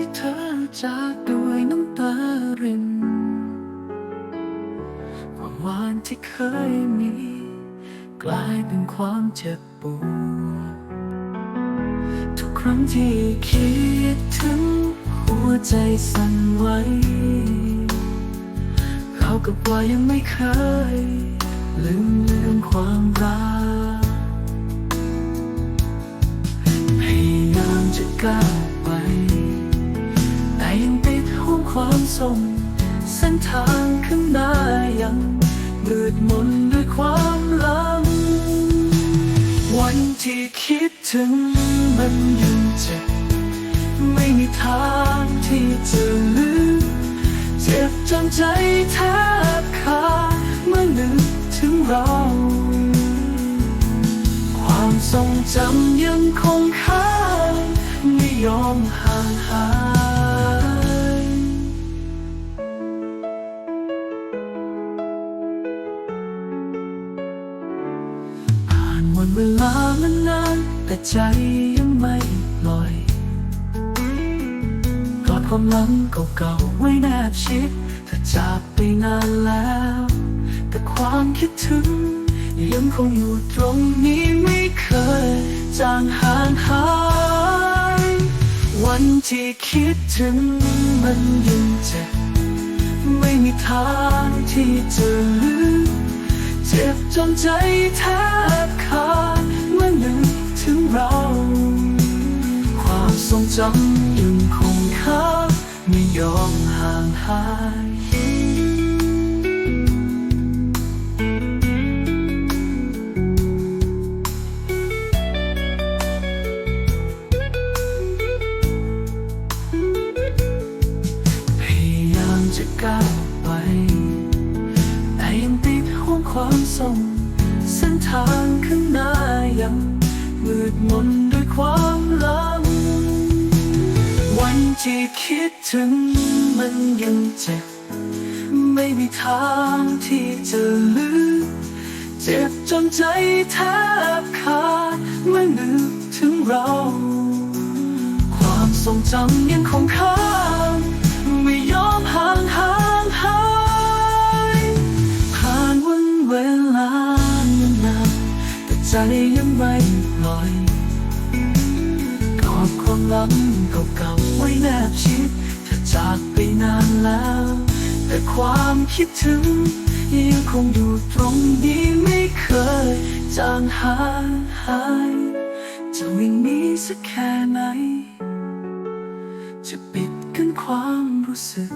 ที่เธอจากด้วยน้ำตารินความหวานที่เคยมี กลายเป็นความเจ็บปวดทุกครั้งที่คิดถึงหัวใจสั่นไหวเรากับว่ายังไม่เคย ความทรงเส้นทางข้างหน้ายังมืดมนด้วยความลัง วันที่คิดถึงมันยังเจ็บ ไม่มีทางที่จะลืม เจ็บจนใจแทบขาดเมื่อนึกถึงเรา ความทรงจำยังคงค้างไม่ยอมห่างหาย เวลามานาน แต่ใจยังไม่ปล่อยกอดความหลังเก่าๆไว้แนบชิดถ้าจากไปนานแล้ว แต่ความคิดถึง ยังคงอยู่ตรงนี้ไม่เคยจางหางหาย วันที่คิดถึงมันยังเจ็บ ไม่มีทางที่จะ จ็บจนใจแทบขาดเมื่อนึกถึงเรา ความทรงจำยังคงค้างไม่ยอมห่างหาย ความทรงเส้นทางข้างหน้ายังมืดมนด้วยความลัง วันที่คิดถึงมันยังเจ็บ ไม่มีทางที่จะลืมเจ็บจนใจแทบขาดเมื่อนึกถึงเรา ความทรงจำยังคงค้างไม่ยอมห่างห่างหาย ยังไม่ปล่อยกอดความลังเก่าๆไว้แนบชิดถ้าจากไปนานแล้ว แต่ความคิดถึงยังคงอยู่ตรงนี้ไม่เคยจางหายหายจะวิ่งหนีสักแค่ไหน จะปิดกั้นความรู้สึก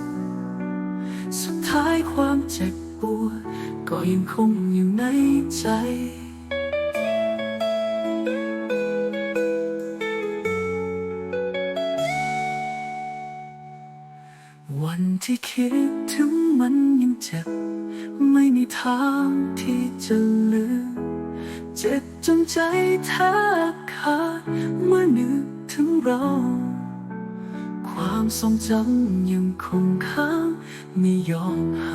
สุดท้ายความเจ็บปวดก็ยังคงอยู่ในใจ ที่คิดถึงมันยังเจ็บ ไม่มีทางที่จะลืม เจ็บจนใจแทบขาดเมื่อนึกถึงเรา ความทรงจำยังคงค้างไม่ยอมห